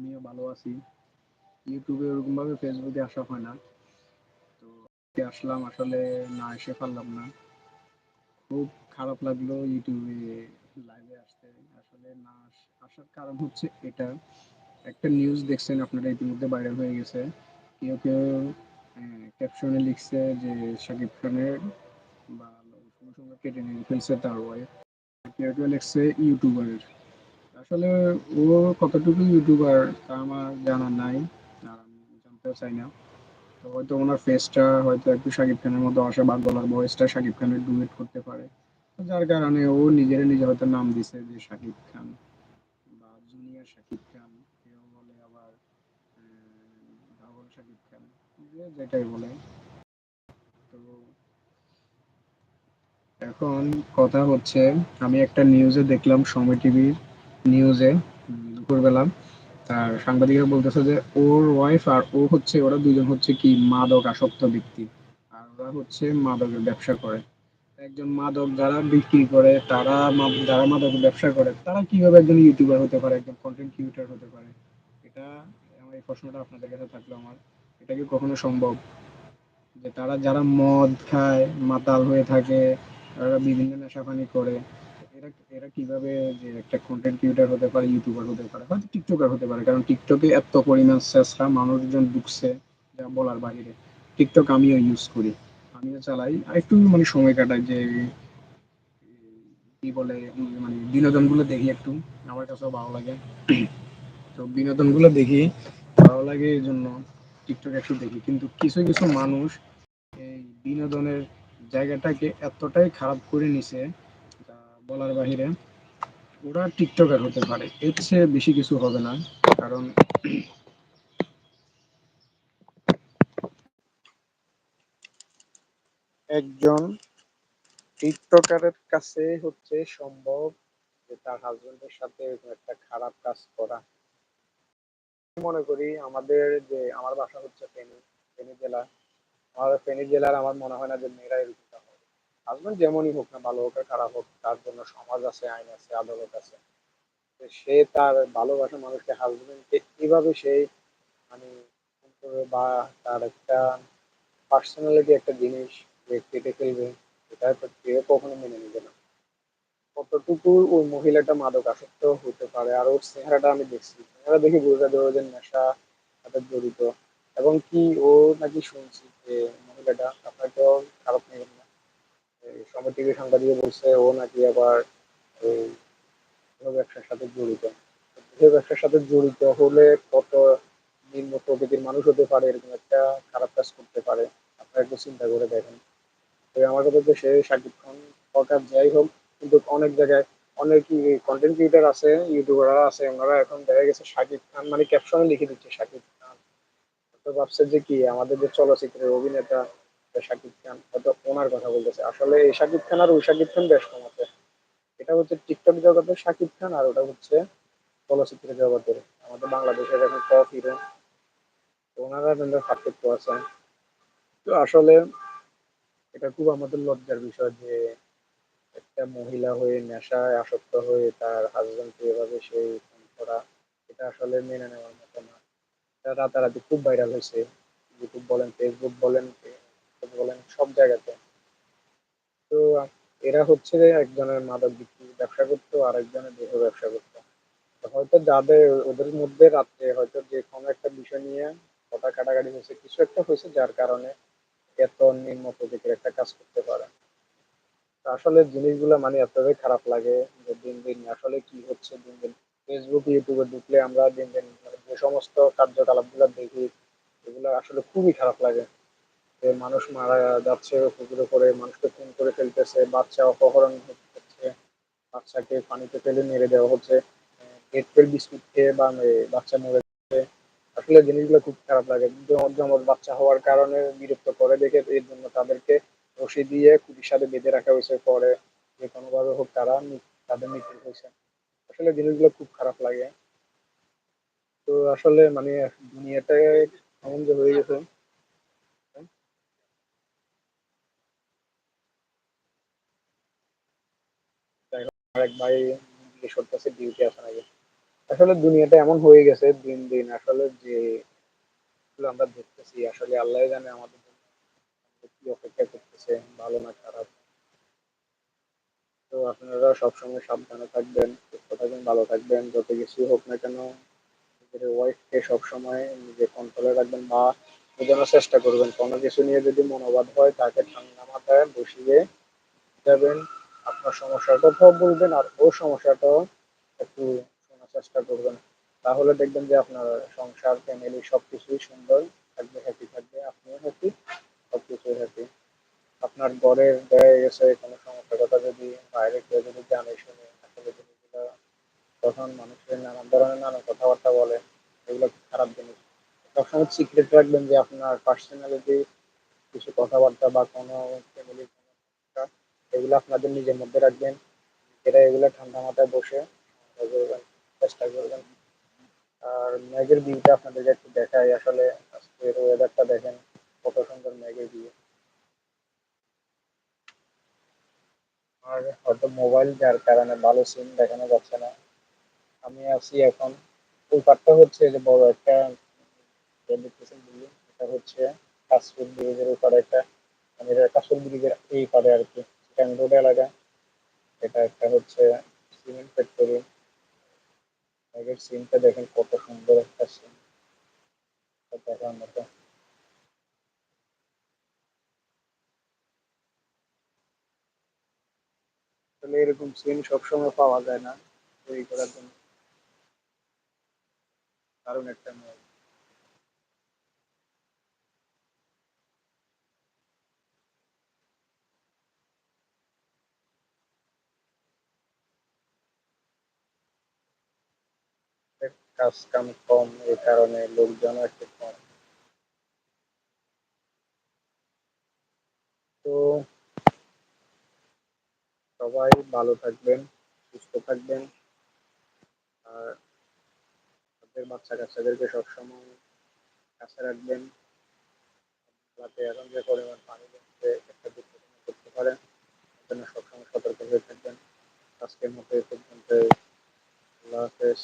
আমিও ভালো আছি। ইউটিউবে ওরকমভাবে ফেসবুকে আসা হয় না। তো আসলাম, আসলে না এসে পারলাম না। খুব খারাপ লাগল ইউটিউবে লাইভে আসতে। আসলে না আসার কারণ হচ্ছে এটা। একটা নিউজ দেখছেন আপনারা, ইতিমধ্যে ভাইরাল হয়ে গেছে। কেউ কেউ ক্যাপশনে লিখছে যে শাকিব খানের বা সঙ্গে সঙ্গে কেটে নিয়ে ফেলছে তার ওয়াইফ কেউ কেউ লিখছে ইউটিউবারের আসলে ও কতটুকু ইউটিউবার তা আমার জানা নাই, আর জানতেও চাই না। তো হয়তো ওনার ফেসটা হয়তো একটু শাকিব খানের মতো আসে বা গলার ভয়েসটা শাকিব খানের ডুয়েট করতে পারে। যার কারণে ও নিজের নিজে হয়তো নাম দিছে যে শাকিব খান বা জুনিয়র শাকিব খান কেউ বলে আবার ডাবল শাকিব খান যেটাই বলে। তো এখন কথা হচ্ছে, আমি একটা নিউজে দেখলাম সময় টিভির নিউজে দুপুরবেলা, তার সাংবাদিকরা বলতেছে যে ওর ওয়াইফ আর ও হচ্ছে, ওরা দুজন হচ্ছে কি মাদক আসক্ত ব্যক্তি। আর ওরা হচ্ছে মাদকের ব্যবসা করে। একজন মাদক যারা বিক্রি করে, তারা যারা মাদক ব্যবসা করে, তারা কীভাবে একজন ইউটিউবার হতে পারে, একজন কন্টেন্ট ক্রিয়েটর হতে পারে? এটা, আমার এই প্রশ্নটা আপনাদের কাছে থাকল আমার। এটা কি কখনো সম্ভব? যে তারা, যারা মদ খায়, মাতাল হয়ে থাকে, তারা বিভিন্ন নেশাপানি করে এরা এরা কীভাবে যে একটা কন্টেন্ট ক্রিয়েটর হতে পারে ইউটিউবার হতে পারে, হয়তো টিকটকার হতে পারে, কারণ টিকটকে এত পরিমাণ চেষ্টা মানুষজন ঢুকছে যা বলার বাইরে। টিকটক আমিও ইউজ করি। আমিও চালাই। আর একটু মানে সময় কাটাই যে, কি বলে মানে বিনোদনগুলো দেখি একটু। আমার কাছেও ভালো লাগে। তো বিনোদনগুলো দেখি, ভালো লাগে এই জন্য টিকটক একটু দেখি। কিন্তু কিছু কিছু মানুষ এই বিনোদনের জায়গাটাকে এতটাই খারাপ করে নিছে বলার বাহিরে, ওরা টিকটকার হতে পারে। এর চেয়ে বেশি কিছু হবে না, কারণ একজন টিকটকারের কাছে হচ্ছে সম্ভব যে তার হাজবেন্ডের সাথে একটা খারাপ কাজ করা। মনে করি আমাদের যে, আমার বাসা হচ্ছে ফেনী ফেনী জেলা। আমাদের ফেনী জেলার আমার মনে হয় না যে মেয়েরা এরকমটা হবে হাজবেন্ড যেমনই হোক না ভালো হোক আর খারাপ হোক, তার জন্য সমাজ আছে, আইন আছে, আদালত আছে। সে তার ভালোবাসা মানুষকে হাজবেন্ডকে কীভাবে সে মানে বা তার একটা পার্সোনালিটি একটা জিনিস যে কেটে ফেলবে এটা তো কেউ কখনো মেনে নেবে না। কতটুকু ওই মহিলাটা মাদক আসক্ত হতে পারে আর ওর চেহারাটা আমি দেখছি। চেহারা দেখে বোঝা যায় যে নেশা সাথে জড়িত। এবং কি ও নাকি শুনছি যে মহিলাটা আপনাকে খারাপ সময় টিভি বলছে, ও নাকি আবার এই ব্যবসার সাথে জড়িত। ব্যবসার সাথে জড়িত হলে কত নিম্ন প্রকৃতির মানুষ হতে পারে, এরকম একটা খারাপ কাজ করতে পারে। আপনারা একটু চিন্তা করে দেখেন। তো আমার কথা হচ্ছে সে শাকিব খান সরকার যাই হোক, কিন্তু অনেক জায়গায় অনেক কন্টেন্ট ক্রিয়েটার আছে ইউটিউবাররা আছে, ওনারা এখন দেখা গেছে শাকিব খান মানে ক্যাপশনে লিখে দিচ্ছে শাকিব খান। তো ভাবছে যে কি, আমাদের যে চলচ্চিত্রের অভিনেতা শাকিব খান, হয়তো ওনার কথা বলতেছে। আসলে এই শাকিব খান আর ওই শাকিব খান বেশ কম আছে। এটা হচ্ছে টিকটক জগতের শাকিব খান আর ওটা হচ্ছে চলচ্চিত্র জগতের। আমাদের বাংলাদেশের এখন টপ হিরো ওনারা কিন্তু পার্থক্য আছে। তো আসলে এটা খুব আমাদের লজ্জার বিষয় যে একটা মহিলা হয়ে নেশায় আসক্ত হয়ে তার হাজবেন্ডকে এভাবে সেই করা, এটা আসলে মেনে নেওয়ার মতো না। এটা রাতারাতি খুব ভাইরাল হয়েছে। ইউটিউব বলেন ফেসবুক বলেন জায়গাতে। তো এরা হচ্ছে একজনের মাদক বিক্রি, ব্যবসা করতো আর একজনের দেহ ব্যবসা করতো। হয়তো যাদের, ওদের মধ্যে রাত্রে হয়তো যে কোনো একটা বিষয় নিয়ে কথা কাটাকাটি হয়েছে, কিছু একটা হয়েছে যার কারণে এত নিম্ন প্রকৃতির একটা কাজ করতে পারে। আসলে জিনিসগুলো মানে এতটাই খারাপ লাগে যে দিন দিন আসলে কি হচ্ছে দিন দিন। ফেসবুক ইউটিউবে ঢুকলে আমরা দিন দিন মানে যে সমস্ত কার্যকলাপগুলো দেখি, এগুলো আসলে খুবই খারাপ লাগে। যে মানুষ মারা যাচ্ছে, পুকুরে করে মানুষকে খুন করে ফেলতেছে, বাচ্চা অপহরণ হচ্ছে বাচ্চাকে পানিতে ফেলে মেরে দেওয়া হচ্ছে ফেল বিস্কুট খেয়ে বা বাচ্চা মরে যাচ্ছে। আসলে জিনিসগুলো খুব খারাপ লাগে। জমজ বাচ্চা হওয়ার কারণে বিরক্ত করে দেখে এর জন্য তাদেরকে রশি দিয়ে খুঁটির সাথে বেঁধে রাখা হয়েছে পরে। যে কোনোভাবে হোক তারা তাদের মৃত্যু হয়েছে। আসলে জিনিসগুলো খুব খারাপ লাগে। তো আসলে মানে দুনিয়াটাই এমন যে হয়ে গেছে। এক ভাই জিজ্ঞেস করতেছে ডিউটি আছে নাকি। আসলে দুনিয়াটা এমন হয়ে গেছে দিন দিন, আসলে যে আমরা দেখতেছি, আসলে আল্লাহ জানে আমাদের কি অপেক্ষা করতেছে, ভালো না খারাপ। তো আপনারা সবসময় সাবধানে থাকবেন, সুস্থ থাকবেন, ভালো থাকবেন, যত কিছু হোক না কেন। নিজের ওয়াইফকে সবসময় নিজে কন্ট্রোলে রাখবেন বা বোঝানোর চেষ্টা করবেন। কোনো কিছু নিয়ে যদি মনোবাদ হয়, তাকে ঠান্ডা মাথায় বসিয়ে যাবেন। আপনার সমস্যার সমস্যাটাও বলবেন আর ওর সমস্যাটাও একটু শোনার চেষ্টা করবেন। তাহলে দেখবেন যে আপনার সংসার ফ্যামিলি সবকিছুই সুন্দর থাকবে হ্যাপি থাকবে। আপনিও হ্যাপি সবকিছুই হ্যাপি আপনার ঘরের দেখা গেছে কোনো সমস্যার কথা যদি বাইরে কেউ যদি জানে, শুনে আসলে জিনিসগুলো তখন মানুষের নানান ধরনের নানা কথাবার্তা বলে, এগুলো খারাপ জিনিস। সবসময় সিক্রেট রাখবেন যে আপনার পার্সোনালিটি কিছু কথাবার্তা বা কোনো ফ্যামিলি এগুলো আপনাদের নিজের মধ্যে রাখবেন। এটা এগুলো ঠান্ডা মাথায় বসে করবেন, চেষ্টা করবেন। আর মেঘের ভিউটা আপনাদেরকে একটু দেখাই। আসলে আজকের ওয়েদারটা দেখেন কত সুন্দর মেঘের ভিউ আর হয়তো মোবাইল যার কারণে ভালো সিন দেখানো যাচ্ছে না। আমি আছি এখন। ওই পার্টটা হচ্ছে যে বড় একটা দেখতেছেন বুঝলি এটা হচ্ছে কাশফুল ব্রিজের উপরে একটা মানে কাশফুল ব্রিজের এই পারে আর কি। চিটাং রোড এলাকা এটা একটা হচ্ছে সিমেন্ট ফ্যাক্টরি আগের সিনটা দেখেন কত সুন্দর একটা সিন দেখার মতো। এরকম সিন সবসময় পাওয়া যায় না, তৈরি করার জন্য। কারণ একটা নয় কাজ কাম কম এই কারণে লোকজন একটু কম। তো সবাই ভালো থাকবেন, সুস্থ থাকবেন। আর আপনাদের বাচ্চা কাচ্চাদেরকে সবসময় কাছে রাখবেন। যাতে এখন যে পরিমাণ পানি জমছে একটা দুর্ঘটনা করতে পারেন সবসময় সতর্ক হয়ে থাকবেন। আজকের মতো এই পর্যন্ত আল্লাহ হাফেজ।